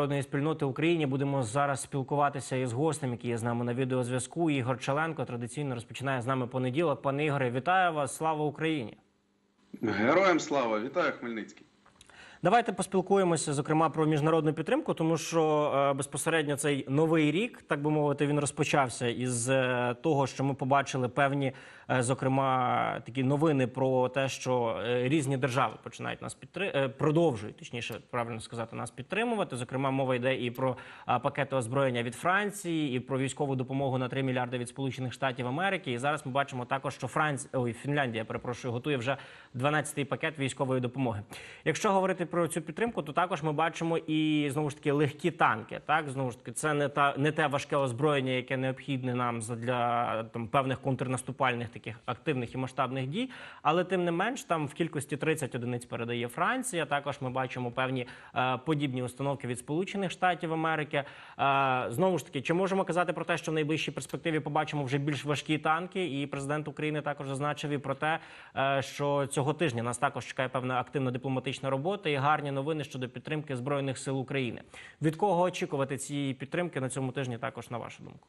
Народної спільноти в Україні будемо зараз спілкуватися із гостем, який є з нами на відеозв'язку. Ігор Челенко традиційно розпочинає з нами понеділок. Пане Ігоре, вітаю вас! Слава Україні! Героям слава! Вітаю Хмельницький! Давайте поспілкуємося, зокрема, про міжнародну підтримку, тому що е, безпосередньо цей новий рік, так би мовити, він розпочався із е, того, що ми побачили певні, е, зокрема, такі новини про те, що різні держави починають нас підтримувати, продовжують точніше, правильно сказати, нас підтримувати. Зокрема, мова йде і про е, пакети озброєння від Франції, і про військову допомогу на 3 мільярди від Сполучених Штатів Америки. І зараз ми бачимо також, що Франція, ой, Фінляндія, перепрошую, готує вже 12-й пакет військової допомоги. Якщо говорити про цю підтримку, то також ми бачимо і знову ж таки легкі танки. Так знову ж таки, це не та не те важке озброєння, яке необхідне нам для там певних контрнаступальних таких активних і масштабних дій. Але тим не менш, там в кількості 30 одиниць передає Франція. Також ми бачимо певні е, подібні установки від Сполучених Штатів Америки. Е, знову ж таки, чи можемо казати про те, що в найближчій перспективі побачимо вже більш важкі танки? І президент України також зазначив і про те, е, що цього тижня нас також чекає певна активна дипломатична робота гарні новини щодо підтримки збройних сил України. Від кого очікувати цієї підтримки на цьому тижні? Також на вашу думку.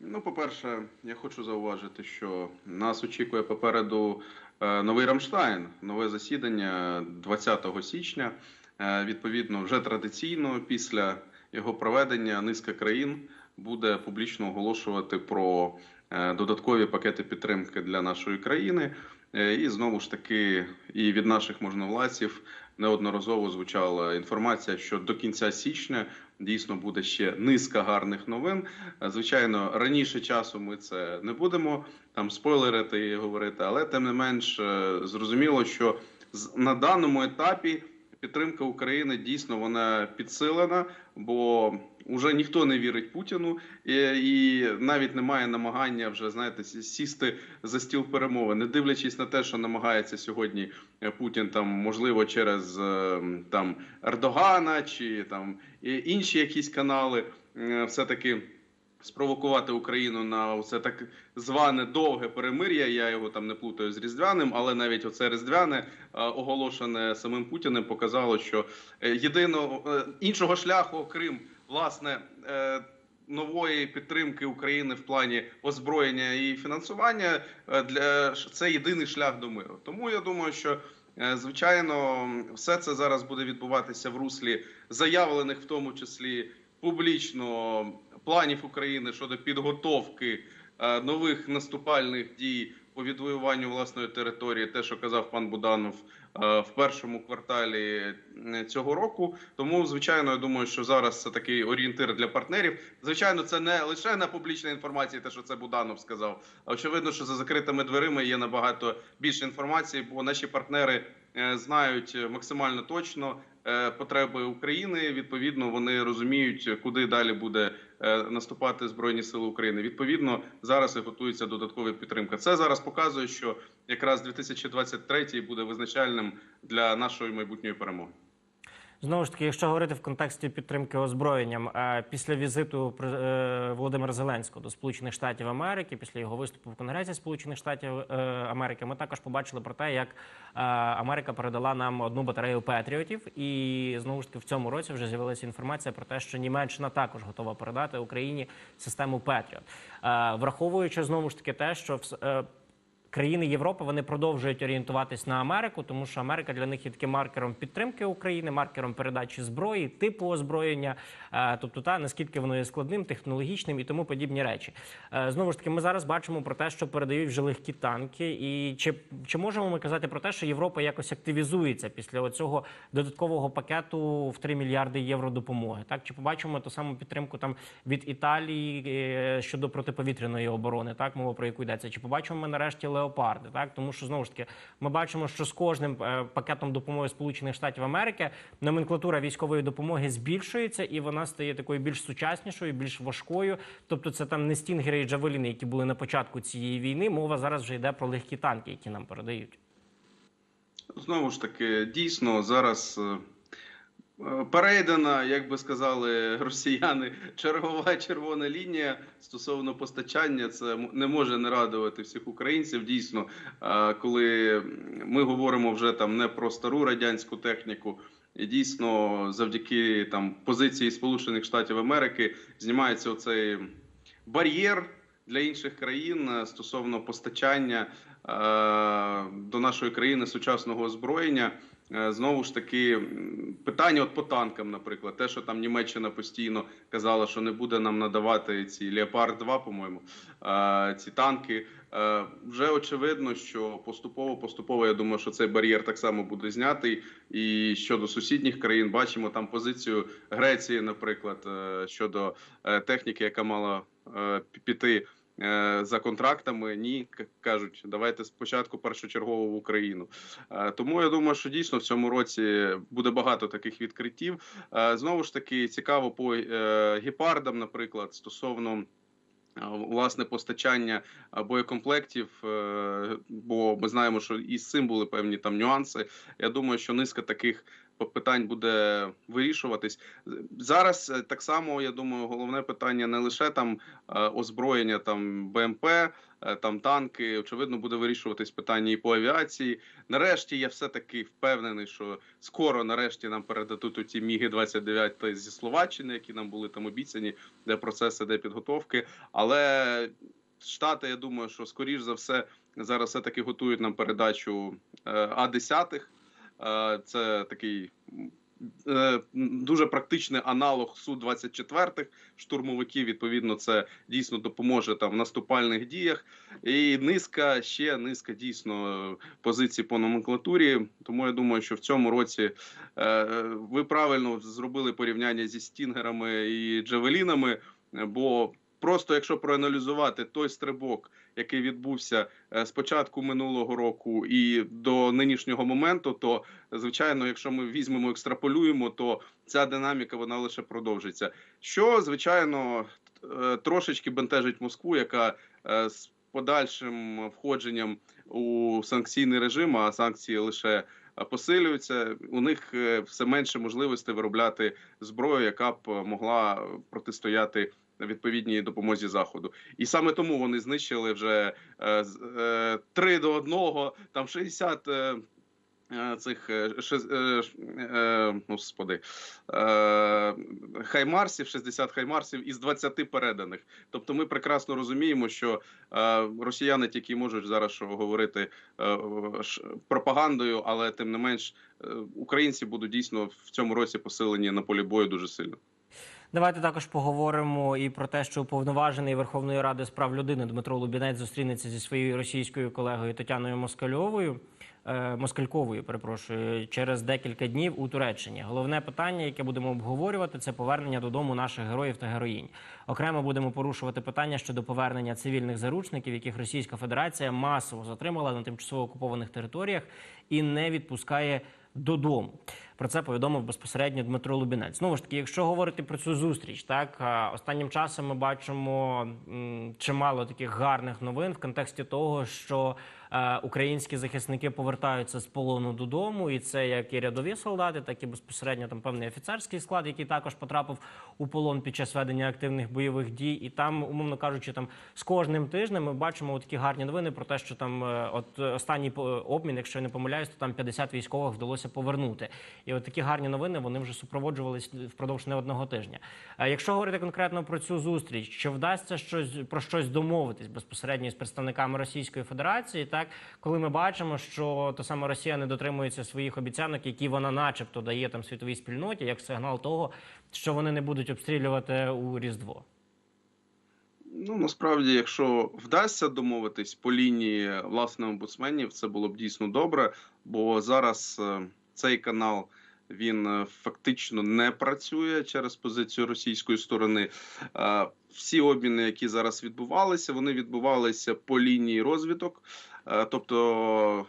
Ну, по-перше, я хочу зауважити, що нас очікує попереду е, новий Рамштайн, нове засідання 20 січня. Е, Відповідно, вже традиційно після його проведення низка країн буде публічно оголошувати про додаткові пакети підтримки для нашої країни. Е, І знову ж таки, і від наших можновладців неодноразово звучала інформація, що до кінця січня дійсно буде ще низка гарних новин. Е, Звичайно, раніше часу ми це не будемо там спойлерити і говорити, але тим не менш е, зрозуміло, що на даному етапі підтримка України дійсно вона підсилена, бо вже ніхто не вірить Путіну, і, і навіть немає намагання вже знаєте сісти за стіл перемови, не дивлячись на те, що намагається сьогодні Путін там можливо через е, там Ердогана чи там інші якісь канали, все таки. Спровокувати Україну на це так зване довге перемир'я. Я його там не плутаю з різдвяним, але навіть оце різдвяне е, оголошене самим Путіним показало, що е, єдиного е, іншого шляху, окрім власне нової підтримки України в плані озброєння і фінансування, для це єдиний шлях до миру. Тому я думаю, що. Звичайно, все це зараз буде відбуватися в руслі заявлених, в тому числі публічно планів України щодо підготовки е, нових наступальних дій по відвоюванню власної території, те, що казав пан Буданов е, в першому кварталі е, цього року. Тому, звичайно, я думаю, що зараз це такий орієнтир для партнерів. Звичайно, це не лише на публічній інформації, те, що це Буданов сказав. А очевидно, що за закритими дверима є набагато більше інформації, бо наші партнери знають максимально точно потреби України. Відповідно, вони розуміють, куди далі буде е, наступати збройні сили України. Відповідно, зараз і готується додаткова підтримка. Це зараз показує, що якраз 2023 буде визначальним для нашої майбутньої перемоги. Знову ж таки, якщо говорити в контексті підтримки озброєнням, е, після візиту е, Володимира Зеленського до Сполучених Штатів Америки, після його виступу в Конгресі Сполучених Штатів е, Америки, ми також побачили про те, як Америка передала нам одну батарею патріотів, і знову ж таки в цьому році вже з'явилася інформація про те, що Німеччина також готова передати Україні систему Петріот, враховуючи знову ж таки те, що країни Європи вони продовжують орієнтуватись на Америку, тому що Америка для них є таким маркером підтримки України, маркером передачі зброї, типу озброєння, е, тобто та наскільки воно є складним, технологічним і тому подібні речі. Е, Знову ж таки, ми зараз бачимо про те, що передають вже легкі танки. І чи, чи можемо ми казати про те, що Європа якось активізується після цього додаткового пакету в 3 мільярди євро допомоги? Так чи побачимо ту саму підтримку там від Італії е, щодо протиповітряної оборони? Так мова про яку йдеться? Чи побачимо ми нарешті леопарди? Так тому що знову ж таки ми бачимо, що з кожним е, пакетом допомоги Сполучених Штатів Америки номенклатура військової допомоги збільшується і вона стає такою більш сучаснішою, більш важкою. Тобто, це там не стінгери і джавеліни, які були на початку цієї війни. Мова зараз вже йде про легкі танки, які нам передають. Знову ж таки, дійсно зараз. Перейдена, як би сказали росіяни, чергова червона лінія стосовно постачання. Це не може не радувати всіх українців. Дійсно, е, коли ми говоримо вже там не про стару радянську техніку, і дійсно завдяки там позиції Сполучених Штатів Америки знімається оцей бар'єр для інших країн е, стосовно постачання е, до нашої країни сучасного озброєння. Е, Знову ж таки, питання от по танкам, наприклад, те, що там Німеччина постійно казала, що не буде нам надавати ці Леопард 2 по-моєму, е, ці танки. Е, Вже очевидно, що поступово, поступово, я думаю, що цей бар'єр так само буде знятий. І щодо сусідніх країн, бачимо там позицію Греції, наприклад, щодо техніки, яка мала піти за контрактами. Ні, кажуть, давайте спочатку першочергово в Україну. Е, Тому я думаю, що дійсно в цьому році буде багато таких відкриттів. Е, Знову ж таки, цікаво по е, гепардам, наприклад, стосовно. е, Власне, постачання е, боєкомплектів, е, бо ми знаємо, що і з цим були певні там нюанси. Я думаю, що низка таких питань буде вирішуватись зараз. е, Так само я думаю, головне питання не лише там е, озброєння, там БМП, е, там танки. Очевидно, буде вирішуватись питання і по авіації. Нарешті я все таки впевнений, що скоро нарешті нам передадуть ці міги 29 зі Словаччини, які нам були там обіцяні, де процес іде підготовки. Але штати, я думаю, що скоріш за все зараз все таки готують нам передачу А 10 Е, Це такий е, дуже практичний аналог су 24 штурмовиків. Відповідно, це дійсно допоможе там в наступальних діях. І низка ще низка дійсно позицій по номенклатурі. Тому я думаю, що в цьому році е, ви правильно зробили порівняння зі стінгерами і джавелінами. Бо просто якщо проаналізувати той стрибок, який відбувся е, з початку минулого року і до нинішнього моменту, то звичайно, якщо ми візьмемо екстраполюємо, то ця динаміка вона лише продовжиться. Що звичайно е, трошечки бентежить Москву, яка е, з подальшим входженням у санкційний режим, а санкції лише е, посилюються. У них е, все менше можливостей виробляти зброю, яка б могла протистояти відповідній допомозі заходу, і саме тому вони знищили вже е, е, 3 до 1, там 60 е, цих господи, хаймарсів, 60 хаймарсів із 20 переданих. Тобто ми прекрасно розуміємо, що росіяни тільки можуть зараз говорити пропагандою, але тим не менш українці будуть дійсно в цьому році посилені на полі бою дуже сильно. Давайте також поговоримо і про те, що уповноважений Верховної Ради з прав людини Дмитро Лубінець зустрінеться зі своєю російською колегою Тетяною Москальовою. е, Москальковою, перепрошую, через декілька днів у Туреччині. Головне питання, яке будемо обговорювати, це повернення додому наших героїв та героїнь. Окремо будемо порушувати питання щодо повернення цивільних заручників, яких Російська Федерація масово затримала на тимчасово окупованих територіях і не відпускає додому. Про це повідомив безпосередньо Дмитро Лубінець. Знову ж таки, якщо говорити про цю зустріч, так останнім часом ми бачимо чимало таких гарних новин в контексті того, що е, українські захисники повертаються з полону додому, і це як і рядові солдати, так і безпосередньо там певний офіцерський склад, який також потрапив у полон під час ведення активних бойових дій. І там, умовно кажучи, там з кожним тижнем ми бачимо такі гарні новини про те, що там е, от е, останній обмін, якщо я не помиляюсь, то там 50 військових вдалося повернути. І от такі гарні новини вони вже супроводжувались впродовж не одного тижня. Якщо говорити конкретно про цю зустріч, чи вдасться щось про щось домовитись безпосередньо з представниками Російської Федерації, так коли ми бачимо, що то саме Росія не дотримується своїх обіцянок, які вона, начебто, дає там світовій спільноті, як сигнал того, що вони не будуть обстрілювати у Різдво. Ну насправді, якщо вдасться домовитись по лінії власне омбудсменів, це було б дійсно добре, бо зараз е, цей канал він е, фактично не працює через позицію російської сторони. Е, Всі обміни, які зараз відбувалися, вони відбувалися по лінії розвиток. Е, Тобто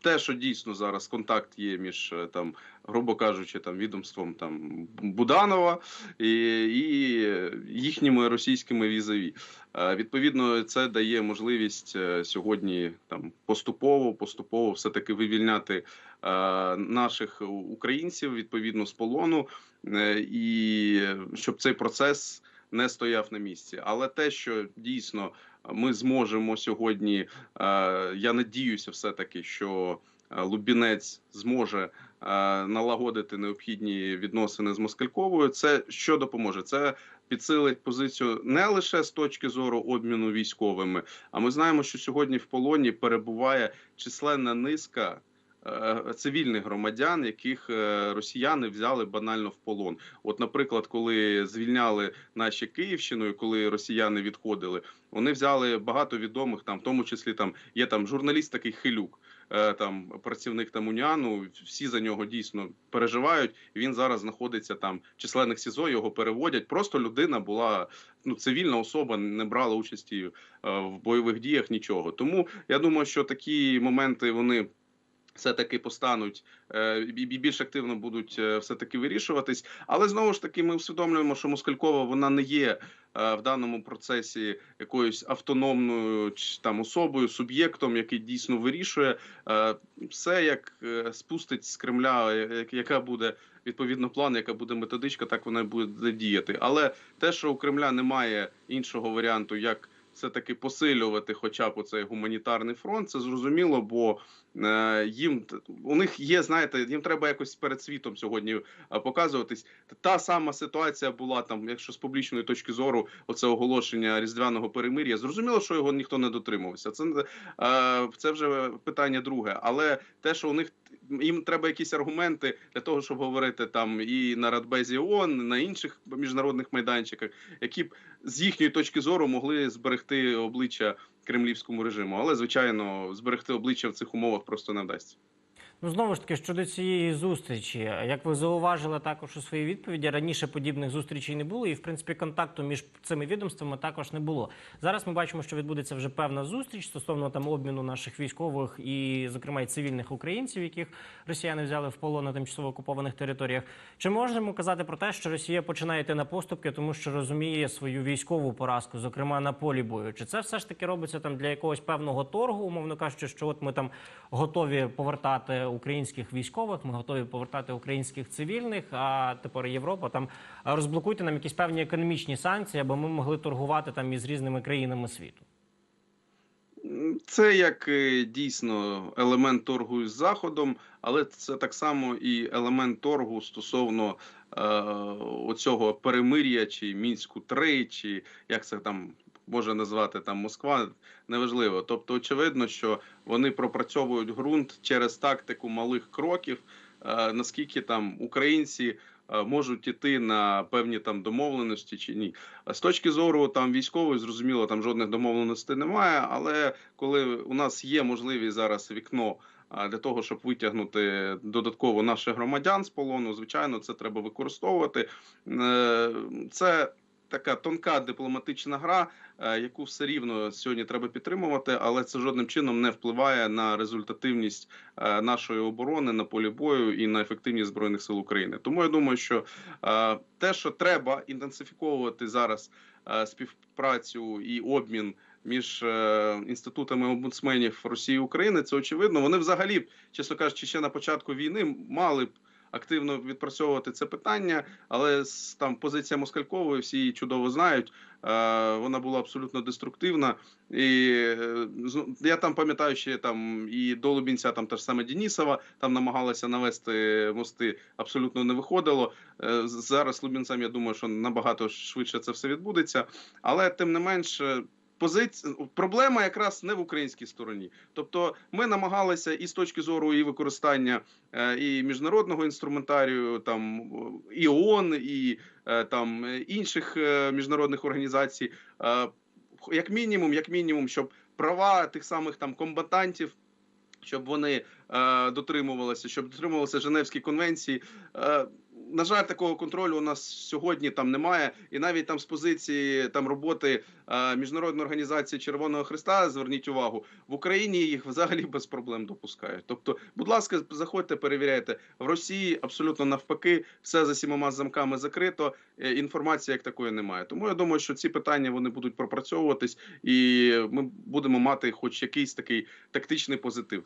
те, що дійсно зараз контакт є між е, там, грубо кажучи, там відомством там Буданова і, і їхніми російськими візові. Е, Відповідно, це дає можливість сьогодні там поступово, поступово все таки вивільняти наших українців відповідно з полону, і щоб цей процес не стояв на місці. Але те, що дійсно ми зможемо сьогодні, е, я надіюся, все таки, що е, Лубінець зможе е, налагодити необхідні відносини з Москальковою. Це що допоможе? Це підсилить позицію не лише з точки зору обміну військовими, а ми знаємо, що сьогодні в полоні перебуває численна низка. Е, Цивільних громадян, яких е, росіяни взяли банально в полон. От, наприклад, коли звільняли наші Київщиною, коли росіяни відходили, вони взяли багато відомих там, в тому числі там є там журналіст такий Хилюк, е, там працівник там Уніану. Всі за нього дійсно переживають. Він зараз знаходиться там в численних СІЗО. Його переводять. Просто людина була ну цивільна особа, не брала участі в бойових діях. Нічого. Тому я думаю, що такі моменти вони. Все таки постануть е, і більш активно будуть е, все таки вирішуватись, але знову ж таки ми усвідомлюємо, що Москалькова вона не є е, в даному процесі якоюсь автономною там особою, суб'єктом, який дійсно вирішує все, як спустить з Кремля, яка буде відповідно план, яка буде методичка, так вона буде діяти. Але те, що у Кремля немає іншого варіанту, як все таки посилювати, хоча б оцей гуманітарний фронт, це зрозуміло, бо е, їм у них є, знаєте, їм треба якось перед світом сьогодні е, показуватись. Та сама ситуація була там, якщо з публічної точки зору, оце оголошення різдвяного перемир'я. Зрозуміло, що його ніхто не дотримувався. Це е, це вже питання друге. Але те, що у них їм треба якісь аргументи для того, щоб говорити там і на Радбезі ООН, на інших міжнародних майданчиках, які б з їхньої точки зору могли зберегти обличчя кремлівському режиму. Але звичайно, зберегти обличчя в цих умовах просто не вдасться. Ну знову ж таки щодо цієї зустрічі, як ви зауважили також у своїй відповіді, раніше подібних зустрічей не було, і в принципі контакту між цими відомствами також не було. Зараз ми бачимо, що відбудеться вже певна зустріч стосовно там обміну наших військових і, зокрема, й цивільних українців, яких росіяни взяли в полон на тимчасово окупованих територіях. Чи можемо казати про те, що Росія починає йти на поступки, тому що розуміє свою військову поразку, зокрема на полі бою? Чи це все ж таки робиться там для якогось певного торгу, умовно кажучи, що от ми там готові повертати українських військових, ми готові повертати українських цивільних. А тепер Європа там розблокуйте нам якісь певні економічні санкції, аби ми могли торгувати там із різними країнами світу. Це як е, дійсно елемент торгу із заходом, але це так само і елемент торгу стосовно е, оцього перемир'я чи мінську 3 чи як це там може назвати там Москва, неважливо. Тобто, очевидно, що вони пропрацьовують ґрунт через тактику малих кроків, е, наскільки там українці. е, Можуть іти на певні там домовленості чи ні. З точки зору там військової, зрозуміло, там жодних домовленостей немає. Але коли у нас є можливість зараз вікно для того, щоб витягнути додатково наших громадян з полону, звичайно, це треба використовувати. Е, Це така тонка дипломатична гра, е, яку все рівно сьогодні треба підтримувати, але це жодним чином не впливає на результативність е, нашої оборони на полі бою і на ефективність збройних сил України. Тому я думаю, що е, те, що треба інтенсифіковувати зараз співпрацю і обмін. Між інститутами омбудсменів Росії і України це очевидно. Вони взагалі, чесно кажучи, ще на початку війни мали б активно відпрацьовувати це питання, але там позиція Москалькової всі її чудово знають. Е, вона була абсолютно деструктивна. І е, я там пам'ятаю ще там і до Лубінця, там та ж саме Дінісова, там намагалася навести мости, абсолютно не виходило. Е, Зараз Лубінцем, я думаю, що набагато швидше це все відбудеться. Але тим не менш. Позиція проблема якраз не в українській стороні, тобто ми намагалися і з точки зору і використання е, і міжнародного інструментарію, там і ООН, і е, там інших е, міжнародних організацій, як мінімум, як мінімум, щоб права тих самих там комбатантів. Щоб вони е, дотримувалися, щоб дотримувалися Женевські конвенції. Е, на жаль, такого контролю у нас сьогодні там немає, і навіть там з позиції там роботи е, міжнародної організації Червоного Христа, зверніть увагу, в Україні їх взагалі без проблем допускають. Тобто, будь ласка, заходьте, перевіряйте в Росії. Абсолютно навпаки, все за сімома замками закрито. е, Інформації як такої немає. Тому я думаю, що ці питання вони будуть пропрацьовуватись, і ми будемо мати, хоч якийсь такий тактичний позитив.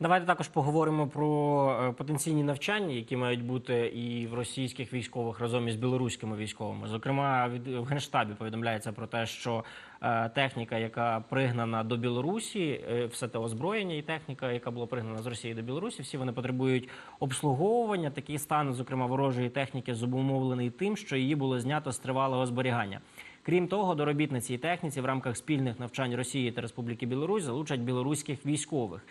Давайте також поговоримо про е, потенційні навчання, які мають бути і в російських військових разом із білоруськими військовими. Зокрема, від в генштабі повідомляється про те, що е, техніка, яка пригнана до Білорусі, е, все те озброєння і техніка, яка була пригнана з Росії до Білорусі, всі вони потребують обслуговування. Такий стан, зокрема, ворожої техніки, зумовлений тим, що її було знято з тривалого зберігання. Крім того, до робіт на цій техніці в рамках спільних навчань Росії та Республіки Білорусь залучать білоруських військових.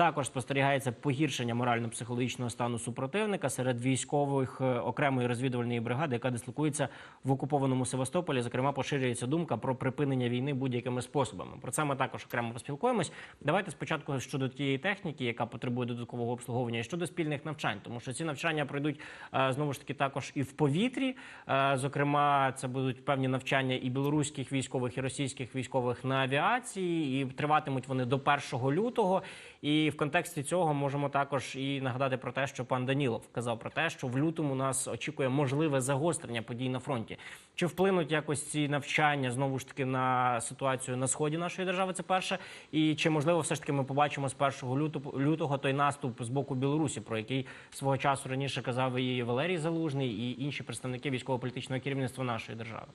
Також спостерігається погіршення морально-психологічного стану супротивника серед військових е, окремої розвідувальної бригади, яка дислокується в окупованому Севастополі. Зокрема, поширюється думка про припинення війни будь-якими способами. Про це ми також окремо поспілкуємось. Давайте спочатку щодо тієї техніки, яка потребує додаткового обслуговування, і щодо спільних навчань, тому що ці навчання пройдуть е, знову ж таки також і в повітрі. Е, Зокрема, це будуть певні навчання і білоруських військових, і російських військових на авіації, і триватимуть вони до 1 лютого. І в контексті цього можемо також і нагадати про те, що пан Данілов казав про те, що в лютому нас очікує можливе загострення подій на фронті. Чи вплинуть якось ці навчання знову ж таки на ситуацію на сході нашої держави? Це перше, і чи можливо все ж таки ми побачимо з 1 лютого, лютого той наступ з боку Білорусі, про який свого часу раніше казав і Валерій Залужний, і інші представники військово-політичного керівництва нашої держави?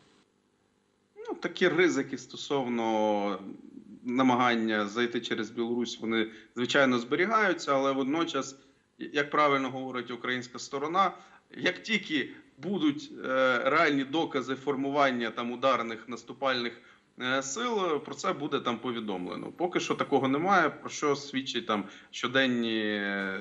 Ну, такі ризики стосовно намагання зайти через Білорусь, вони звичайно зберігаються, але водночас, як правильно говорить українська сторона, як тільки будуть е, реальні докази формування там ударних наступальних е, сил, про це буде там повідомлено. Поки що такого немає. Про що свідчить там щоденні е,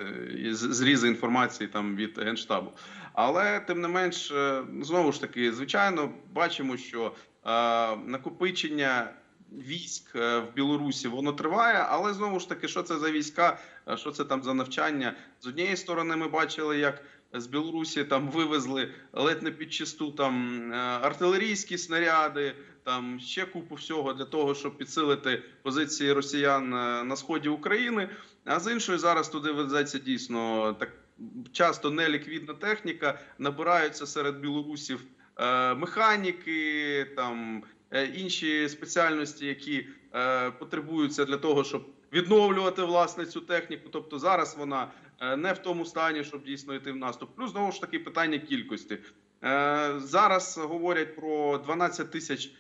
зрізи інформації там від генштабу. Але тим не менш, знову ж таки, звичайно, бачимо, що е, накопичення військ е, в Білорусі воно триває, але знову ж таки, що це за війська, е, що це там за навчання? З однієї сторони, ми бачили, як з Білорусі там вивезли ледь не під чисту там е, артилерійські снаряди, там ще купу всього для того, щоб підсилити позиції росіян на сході України. А з іншої зараз туди везеться дійсно так часто неліквідна техніка. Набираються серед білорусів механіки, там інші спеціальності, які е, потребуються для того, щоб відновлювати власне цю техніку. Тобто зараз вона е, не в тому стані, щоб дійсно йти в наступ. Плюс знову ж таки питання кількості. Е, Зараз говорять про 12 тисяч е,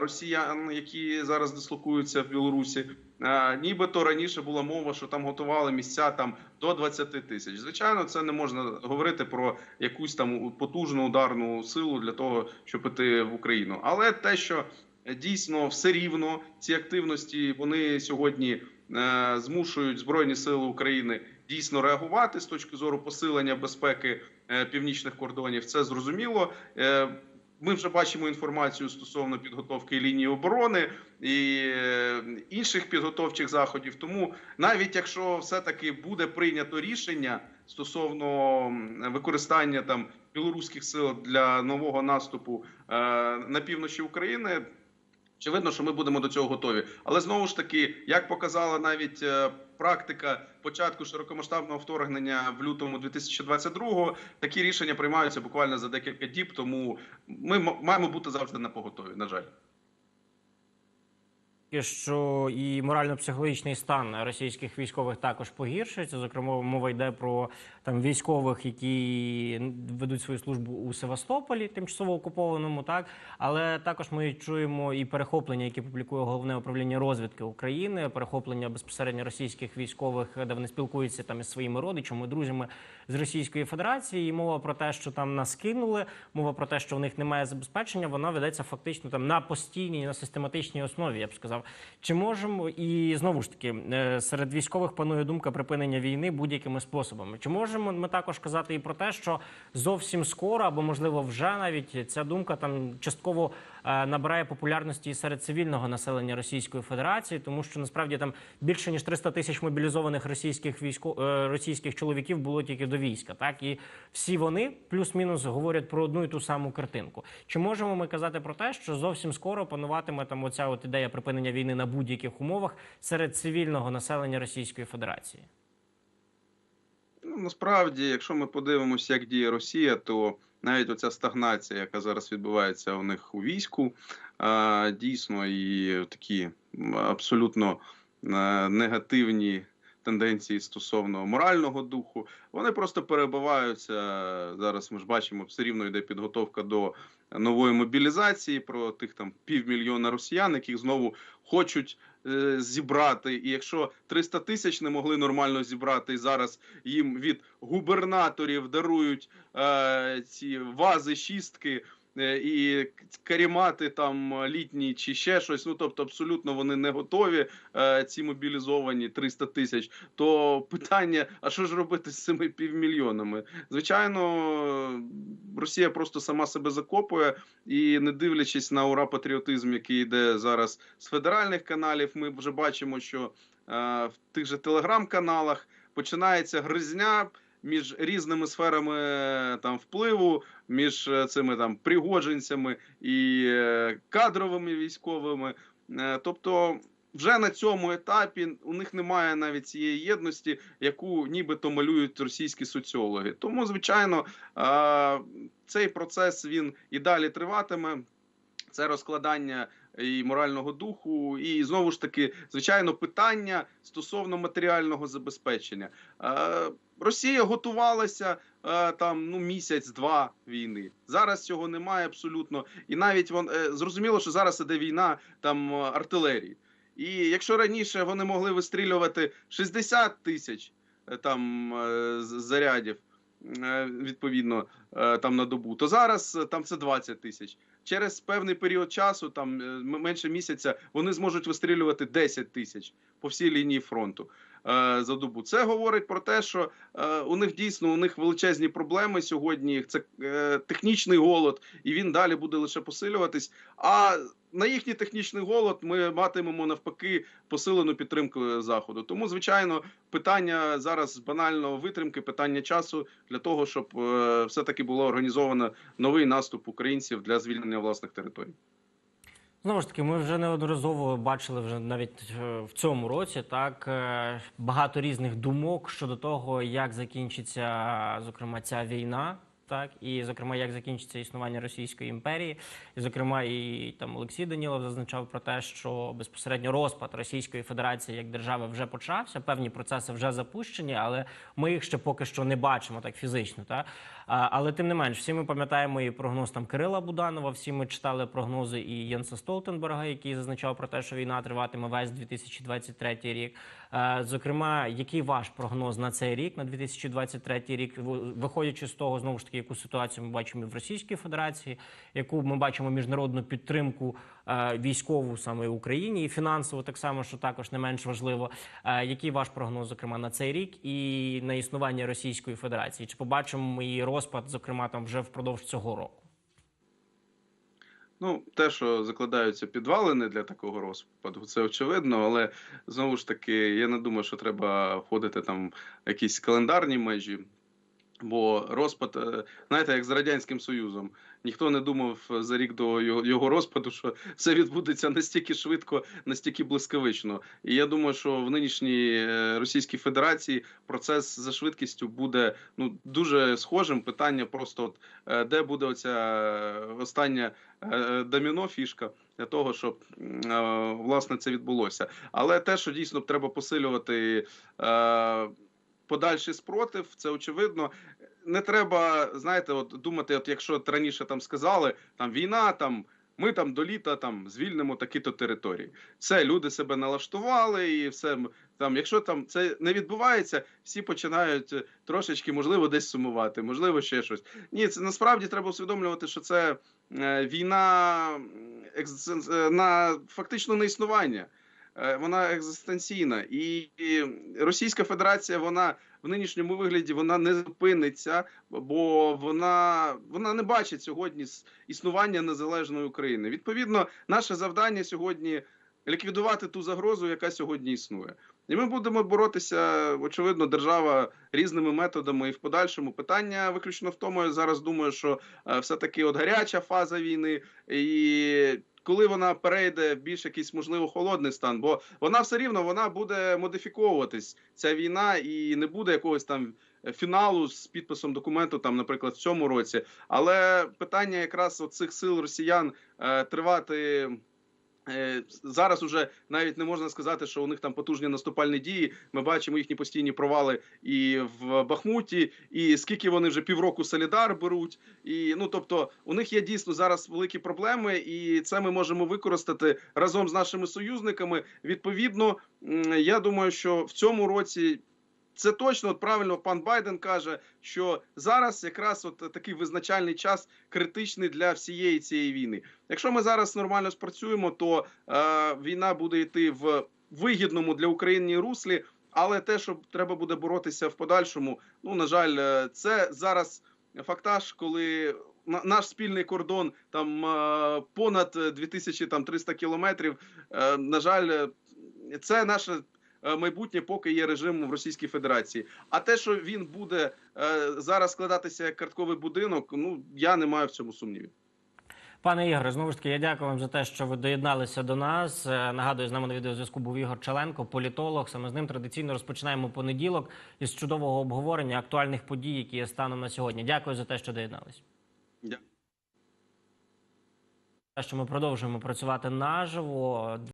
росіян, які зараз дислокуються в Білорусі. Е, Нібито раніше була мова, що там готували місця там до 20 тисяч. Звичайно, це не можна говорити про якусь там потужну ударну силу для того, щоб іти в Україну. Але те, що е, дійсно все рівно ці активності вони сьогодні е, змушують збройні сили України дійсно реагувати з точки зору посилення безпеки е, північних кордонів. Це зрозуміло. Ми вже бачимо інформацію стосовно підготовки лінії оборони і е, інших підготовчих заходів. Тому навіть якщо все-таки буде прийнято рішення стосовно використання там білоруських сил для нового наступу е, на півночі України. Очевидно, що ми будемо до цього готові. Але знову ж таки, як показала навіть е, практика початку широкомасштабного вторгнення в лютому 2022-го, такі рішення приймаються буквально за декілька діб. Тому ми маємо бути завжди на поготові. На жаль. Що і морально-психологічний стан російських військових також погіршується. Зокрема, мова йде про там військових, які ведуть свою службу у Севастополі, тимчасово окупованому, так але також ми чуємо і перехоплення, які публікує головне управління розвідки України, перехоплення безпосередньо російських військових, де вони спілкуються там із своїми родичами, друзями з Російської Федерації. І мова про те, що там нас кинули, мова про те, що в них немає забезпечення, вона ведеться фактично там на постійній, на систематичній основі. Я б сказав. Чи можемо і знову ж таки е, серед військових панує думка припинення війни будь-якими способами? Чи можемо ми також казати і про те, що зовсім скоро або можливо вже навіть ця думка там частково набирає популярності і серед цивільного населення Російської Федерації, тому що насправді там більше ніж 300 тисяч мобілізованих російських військо е, російських чоловіків було тільки до війська, так і всі вони плюс-мінус говорять про одну і ту саму картинку. Чи можемо ми казати про те, що зовсім скоро пануватиме там оця от ідея припинення війни на будь-яких умовах серед цивільного населення Російської Федерації? Ну, насправді, якщо ми подивимося, як діє Росія, то навіть оця стагнація, яка зараз відбувається у них у війську, дійсно і такі абсолютно негативні тенденції стосовно морального духу. Вони просто перебиваються зараз. Ми ж бачимо, все рівно йде підготовка до нової мобілізації про тих там півмільйона росіян, яких знову хочуть е, зібрати. І якщо 300 тисяч не могли нормально зібрати, і зараз їм від губернаторів дарують е, ці вази, шістки. Е, І карімати там літні чи ще щось. Ну тобто, абсолютно вони не готові. е, Ці мобілізовані 300 тисяч. То питання: а що ж робити з цими півмільйонами? Звичайно, Росія просто сама себе закопує, і не дивлячись на ура патріотизм, який йде зараз з федеральних каналів, ми вже бачимо, що е, в тих же телеграм-каналах починається гризня. Між різними сферами е, там впливу, між е, цими там пригодженцями і е, кадровими військовими. Тобто, вже на цьому етапі у них немає навіть цієї єдності, яку нібито малюють російські соціологи. Тому, звичайно, цей процес він і далі триватиме. Це розкладання і морального духу, і знову ж таки, звичайно, питання стосовно матеріального забезпечення. Е, Росія готувалася е, там ну місяць-два війни. Зараз цього немає абсолютно. І навіть вон е, зрозуміло, що зараз іде війна там е, артилерії. І якщо раніше вони могли вистрілювати 60 тисяч е, там е, зарядів, е, відповідно е, там на добу, то зараз е, там це 20 тисяч. Через певний період часу, там е, менше місяця, вони зможуть вистрілювати 10 тисяч по всій лінії фронту за добу. Це говорить про те, що е, у них дійсно у них величезні проблеми сьогодні. Це е, технічний голод, і він далі буде лише посилюватись. А на їхній технічний голод ми матимемо навпаки посилену підтримку заходу. Тому, звичайно, питання зараз банально витримки, питання часу для того, щоб е, все таки було організовано новий наступ українців для звільнення власних територій. Знову ж таки, ми вже неодноразово бачили вже навіть е, в цьому році так е, багато різних думок щодо того, як закінчиться зокрема ця війна. Так і зокрема, як закінчиться існування Російської імперії, і зокрема, і там Олексій Данілов зазначав про те, що безпосередньо розпад Російської Федерації як держави вже почався. Певні процеси вже запущені, але ми їх ще поки що не бачимо так фізично. Та а, але тим не менш, всі ми пам'ятаємо і прогноз там Кирила Буданова. Всі ми читали прогнози і Єнса Столтенберга, який зазначав про те, що війна триватиме весь 2023 рік. Зокрема, який ваш прогноз на цей рік, на 2023 рік, виходячи з того, знову ж таки, яку ситуацію ми бачимо в Російській Федерації, яку ми бачимо міжнародну підтримку військову саме в Україні і фінансово, так само, що також не менш важливо. Е, Який ваш прогноз, зокрема, на цей рік і на існування Російської Федерації? Чи побачимо ми її розпад, зокрема, там вже впродовж цього року? Ну, те, що закладаються підвалини для такого розпаду, це очевидно, але знову ж таки, я не думаю, що треба входити там в якісь календарні межі. Бо розпад, е, знаєте, як з Радянським Союзом, ніхто не думав за рік до його, розпаду, що все відбудеться настільки швидко, настільки блискавично. І я думаю, що в нинішній е, Російській Федерації процес за швидкістю буде ну дуже схожим. Питання просто от, е, де буде оця е, остання е, доміно фішка для того, щоб е, власне це відбулося. Але те, що дійсно треба посилювати. Подальший спротив, це очевидно. Не треба, знаєте, от думати, от якщо раніше там сказали, там війна, там ми там до літа там звільнимо такі-то території. Все, люди себе налаштували, і все там, якщо там це не відбувається, всі починають е, трошечки, можливо, десь сумувати, можливо, ще щось. Ні, це насправді треба усвідомлювати, що це е, війна е, на фактично на існування. Е, Вона екзистенційна, і Російська Федерація, вона в нинішньому вигляді вона не зупиниться, бо вона, вона не бачить сьогодні існування незалежної України. Відповідно, наше завдання сьогодні ліквідувати ту загрозу, яка сьогодні існує. І ми будемо боротися, очевидно, держава різними методами і в подальшому. Питання виключно в тому, я зараз думаю, що е, все-таки от гаряча фаза війни, і коли вона перейде в більш якийсь можливо холодний стан, бо вона все рівно вона буде модифіковуватись ця війна, і не буде якогось там фіналу з підписом документу, там, наприклад, в цьому році. Але питання якраз цих сил росіян е, тривати Зараз уже навіть не можна сказати, що у них там потужні наступальні дії. Ми бачимо їхні постійні провали і в Бахмуті, і скільки вони вже півроку Солідар беруть. І ну тобто, у них є дійсно зараз великі проблеми, і це ми можемо використати разом з нашими союзниками. Відповідно, я думаю, що в цьому році. Це точно от правильно пан Байден каже, що зараз якраз от такий визначальний час критичний для всієї цієї війни. Якщо ми зараз нормально спрацюємо, то е, війна буде йти в вигідному для України руслі. Але те, що треба буде боротися в подальшому, ну на жаль, е, це зараз фактаж, коли на- наш спільний кордон там е, понад 2300 кілометрів. Е, на жаль, це наше е, майбутнє, поки є режим в Російській Федерації. А те, що він буде е, зараз складатися як картковий будинок, ну я не маю в цьому сумнівів. Пане Ігоре, знову ж таки, я дякую вам за те, що ви доєдналися до нас. Е, Нагадую, з нами на відеозв'язку був Ігор Чаленко, політолог. Саме з ним традиційно розпочинаємо понеділок із чудового обговорення актуальних подій, які є станом на сьогодні. Дякую за те, що доєднались. Дякую. Що ми продовжуємо працювати наживо.